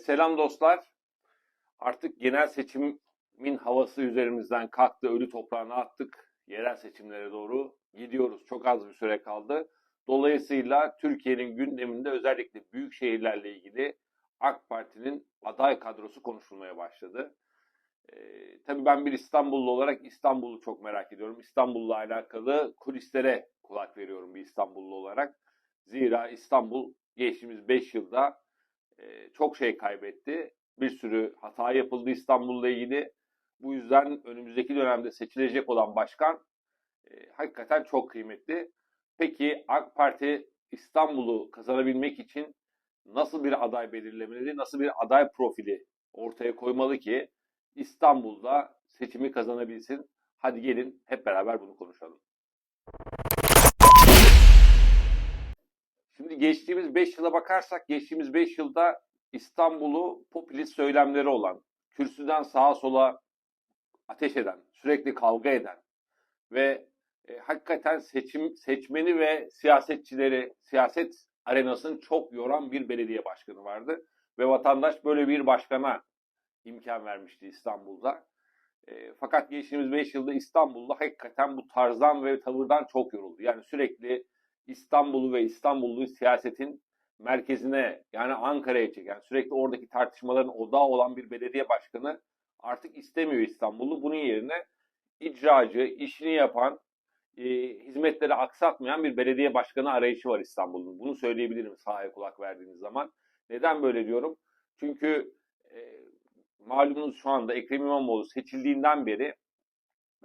Selam dostlar. Artık genel seçimin havası üzerimizden kalktı. Ölü toprağına attık. Yerel seçimlere doğru gidiyoruz. Çok az bir süre kaldı. Dolayısıyla Türkiye'nin gündeminde özellikle büyük şehirlerle ilgili AK Parti'nin aday kadrosu konuşulmaya başladı. Ee, tabii ben bir İstanbullu olarak İstanbul'u çok merak ediyorum. İstanbul'la alakalı kulislere kulak veriyorum bir İstanbullu olarak. Zira İstanbul geçtiğimiz 5 yılda çok şey kaybetti. Bir sürü hata yapıldı İstanbul'la ilgili. Bu yüzden önümüzdeki dönemde seçilecek olan başkan e, hakikaten çok kıymetli. Peki AK Parti İstanbul'u kazanabilmek için nasıl bir aday belirlemeli, nasıl bir aday profili ortaya koymalı ki İstanbul'da seçimi kazanabilsin? Hadi gelin hep beraber bunu konuşalım. Şimdi geçtiğimiz 5 yıla bakarsak geçtiğimiz 5 yılda İstanbul'u popülist söylemleri olan, kürsüden sağa sola ateş eden, sürekli kavga eden ve e, hakikaten seçim seçmeni ve siyasetçileri, siyaset arenasını çok yoran bir belediye başkanı vardı ve vatandaş böyle bir başkana imkan vermişti İstanbul'da. E, fakat geçtiğimiz 5 yılda İstanbul'da hakikaten bu tarzdan ve tavırdan çok yoruldu. Yani sürekli İstanbul'u ve İstanbullu siyasetin merkezine yani Ankara'ya çeken sürekli oradaki tartışmaların odağı olan bir belediye başkanı artık istemiyor İstanbul'u. Bunun yerine icracı, işini yapan, e, hizmetleri aksatmayan bir belediye başkanı arayışı var İstanbul'un. Bunu söyleyebilirim sahaya kulak verdiğiniz zaman. Neden böyle diyorum? Çünkü e, malumunuz şu anda Ekrem İmamoğlu seçildiğinden beri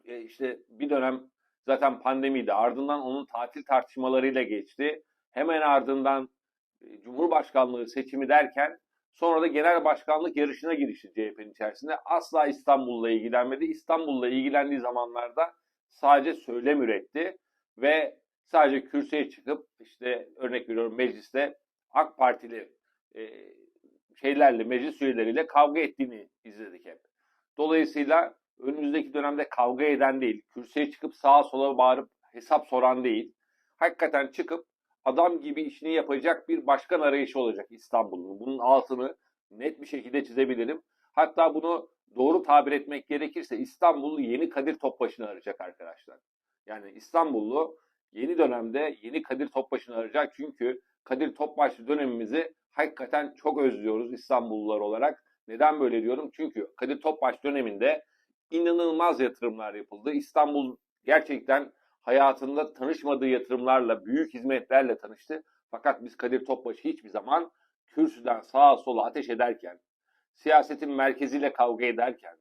e, işte bir dönem zaten pandemiydi. Ardından onun tatil tartışmalarıyla geçti. Hemen ardından e, Cumhurbaşkanlığı seçimi derken sonra da genel başkanlık yarışına girişti CHP'nin içerisinde. Asla İstanbul'la ilgilenmedi. İstanbul'la ilgilendiği zamanlarda sadece söylem üretti ve sadece kürsüye çıkıp işte örnek veriyorum mecliste AK Partili e, şeylerle, meclis üyeleriyle kavga ettiğini izledik hep. Dolayısıyla önümüzdeki dönemde kavga eden değil, kürsüye çıkıp sağa sola bağırıp hesap soran değil, hakikaten çıkıp adam gibi işini yapacak bir başkan arayışı olacak İstanbul'un. Bunun altını net bir şekilde çizebilirim. Hatta bunu doğru tabir etmek gerekirse İstanbullu yeni Kadir Topbaşı'nı arayacak arkadaşlar. Yani İstanbullu yeni dönemde yeni Kadir Topbaşı'nı arayacak. Çünkü Kadir Topbaşı dönemimizi hakikaten çok özlüyoruz İstanbullular olarak. Neden böyle diyorum? Çünkü Kadir Topbaş döneminde inanılmaz yatırımlar yapıldı. İstanbul gerçekten hayatında tanışmadığı yatırımlarla, büyük hizmetlerle tanıştı. Fakat biz Kadir Topbaş'ı hiçbir zaman kürsüden sağa sola ateş ederken, siyasetin merkeziyle kavga ederken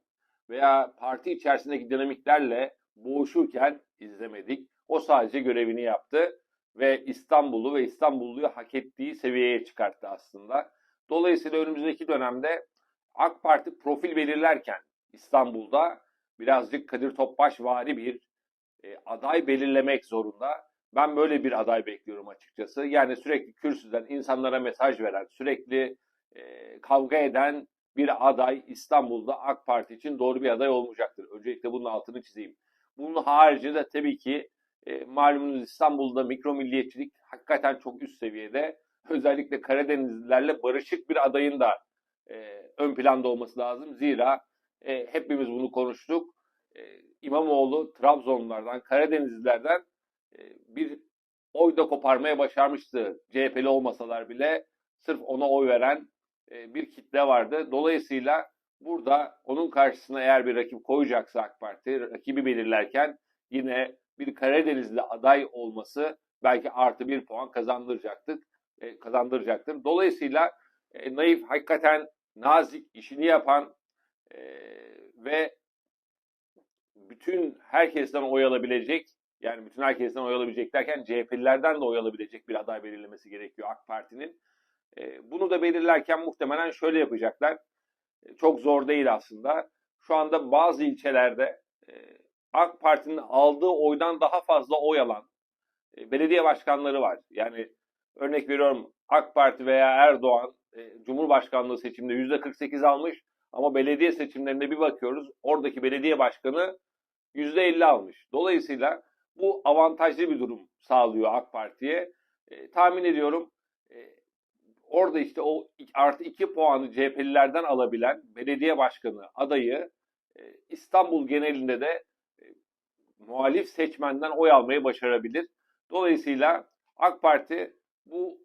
veya parti içerisindeki dinamiklerle boğuşurken izlemedik. O sadece görevini yaptı ve İstanbul'u ve İstanbulluyu hak ettiği seviyeye çıkarttı aslında. Dolayısıyla önümüzdeki dönemde AK Parti profil belirlerken İstanbul'da birazcık Kadir Topbaş vari bir e, aday belirlemek zorunda. Ben böyle bir aday bekliyorum açıkçası. Yani sürekli kürsüden insanlara mesaj veren, sürekli e, kavga eden bir aday İstanbul'da AK Parti için doğru bir aday olmayacaktır. Öncelikle bunun altını çizeyim. Bunun haricinde tabii ki e, malumunuz İstanbul'da mikro milliyetçilik hakikaten çok üst seviyede. Özellikle Karadenizlilerle barışık bir adayın da e, ön planda olması lazım. Zira e, hepimiz bunu konuştuk. E, İmamoğlu Trabzonlulardan, Karadenizlilerden e, bir oy da koparmaya başarmıştı. CHP'li olmasalar bile sırf ona oy veren e, bir kitle vardı. Dolayısıyla burada onun karşısına eğer bir rakip koyacaksa AK Parti, rakibi belirlerken yine bir Karadenizli aday olması belki artı bir puan kazandıracaktır. E, kazandıracaktır. Dolayısıyla e, Naif hakikaten nazik, işini yapan e, ve bütün herkesten oy alabilecek yani bütün herkesten oy alabilecek derken CHP'lilerden de oy alabilecek bir aday belirlemesi gerekiyor AK Parti'nin. E, bunu da belirlerken muhtemelen şöyle yapacaklar. E, çok zor değil aslında. Şu anda bazı ilçelerde e, AK Parti'nin aldığı oydan daha fazla oy alan e, belediye başkanları var. Yani örnek veriyorum AK Parti veya Erdoğan e, Cumhurbaşkanlığı seçiminde %48 almış ama belediye seçimlerinde bir bakıyoruz oradaki belediye başkanı %50 almış. Dolayısıyla bu avantajlı bir durum sağlıyor AK Parti'ye. E, tahmin ediyorum e, orada işte o artı iki puanı CHP'lilerden alabilen belediye başkanı adayı e, İstanbul genelinde de e, muhalif seçmenden oy almayı başarabilir. Dolayısıyla AK Parti bu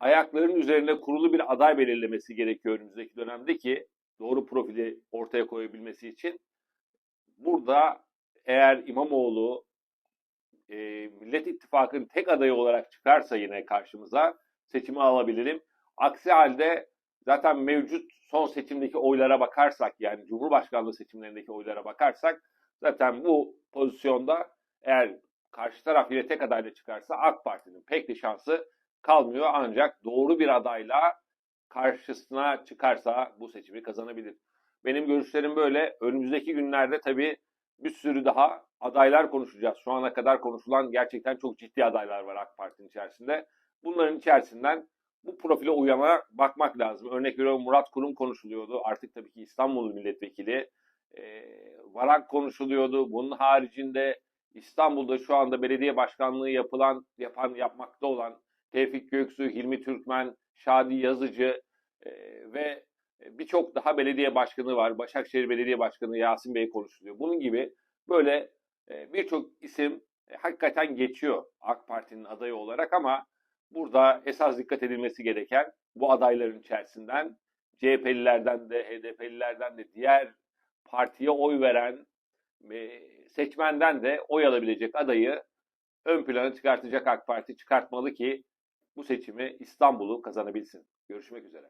ayakların üzerine kurulu bir aday belirlemesi gerekiyor önümüzdeki dönemde ki ortaya koyabilmesi için. Burada eğer İmamoğlu e, Millet İttifakı'nın tek adayı olarak çıkarsa yine karşımıza seçimi alabilirim. Aksi halde zaten mevcut son seçimdeki oylara bakarsak yani Cumhurbaşkanlığı seçimlerindeki oylara bakarsak zaten bu pozisyonda eğer karşı taraf yine tek adayla çıkarsa AK Parti'nin pek de şansı kalmıyor ancak doğru bir adayla karşısına çıkarsa bu seçimi kazanabilir. Benim görüşlerim böyle. Önümüzdeki günlerde tabii bir sürü daha adaylar konuşacağız. Şu ana kadar konuşulan gerçekten çok ciddi adaylar var AK Parti'nin içerisinde. Bunların içerisinden bu profile uyana bakmak lazım. Örnek veriyorum Murat Kurum konuşuluyordu. Artık tabii ki İstanbul milletvekili. Ee, Varak konuşuluyordu. Bunun haricinde İstanbul'da şu anda belediye başkanlığı yapılan, yapan, yapmakta olan Tevfik Göksu, Hilmi Türkmen, Şadi Yazıcı e, ve birçok daha belediye başkanı var. Başakşehir Belediye Başkanı Yasin Bey konuşuluyor. Bunun gibi böyle birçok isim e, hakikaten geçiyor AK Parti'nin adayı olarak ama burada esas dikkat edilmesi gereken bu adayların içerisinden CHP'lilerden de HDP'lilerden de diğer partiye oy veren seçmenden de oy alabilecek adayı ön plana çıkartacak AK Parti çıkartmalı ki bu seçimi İstanbul'u kazanabilsin. Görüşmek üzere.